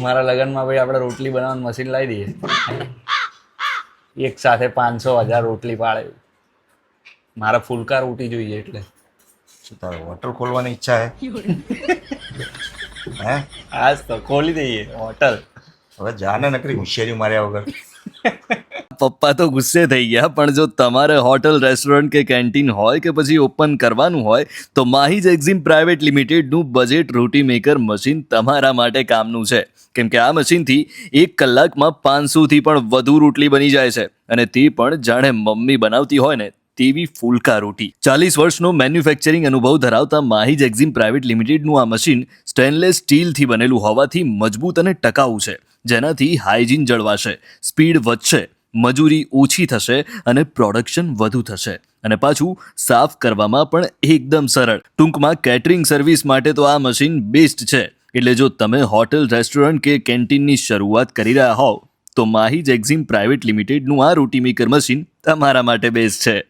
મારા લગ્નમાં ભાઈ આપણે રોટલી બનાવવાનું મશીન લાવી દઈએ. એક સાથે પાંચસો હજાર રોટલી પાડે. મારા ફૂલકા રોટી જોઈએ એટલે. શું તારે હોટલ ખોલવાની ઈચ્છા હે? હે? આજ તો ખોલી દઈએ હોટલ. હવે જાને નકરી હોશિયારી માર્યા વગર. પપ્પા તો ગુસ્સે થઈ ગયા, પણ જો તમારે હોટલ, રેસ્ટોરન્ટ કે કેન્ટીન હોય કે પછી ઓપન કરવાનું હોય, તો માહીજ એક્ઝિમ પ્રાઇવેટ લિમિટેડનું બજેટ રોટી મેકર મશીન તમારા માટે કામનું છે. કેમ કે આ મશીનથી એક કલાકમાં પાંચસોથી પણ વધુ રોટલી બની જાય છે. અને તે પણ જાણે મમ્મી બનાવતી હોય ને, તેવી ફૂલકા રોટી. ચાલીસ વર્ષનો મેન્યુફેક્ચરિંગ અનુભવ ધરાવતા માહિજ એક્ઝિમ પ્રાઇવેટ લિમિટેડનું આ મશીન સ્ટેનલેસ સ્ટીલથી બનેલું હોવાથી મજબૂત અને ટકાઉ છે. જેનાથી હાઇજીન જળવાશે, સ્પીડ વધશે મજૂરી ઓછી થશે અને પ્રોડક્શન વધુ થશે. અને પાછું સાફ કરવામાં પણ એકદમ સરળ. ટૂંકમાં કેટરિંગ સર્વિસ માટે તો આ મશીન બેસ્ટ છે. એટલે જો તમે હોટેલ રેસ્ટોરન્ટ કે કેન્ટીનની શરૂઆત કરી રહ્યા હોવ, તો માહિજ એક્ઝિમ પ્રાઇવેટ લિમિટેડનું આ રોટીમેકર મશીન તમારા માટે બેસ્ટ છે.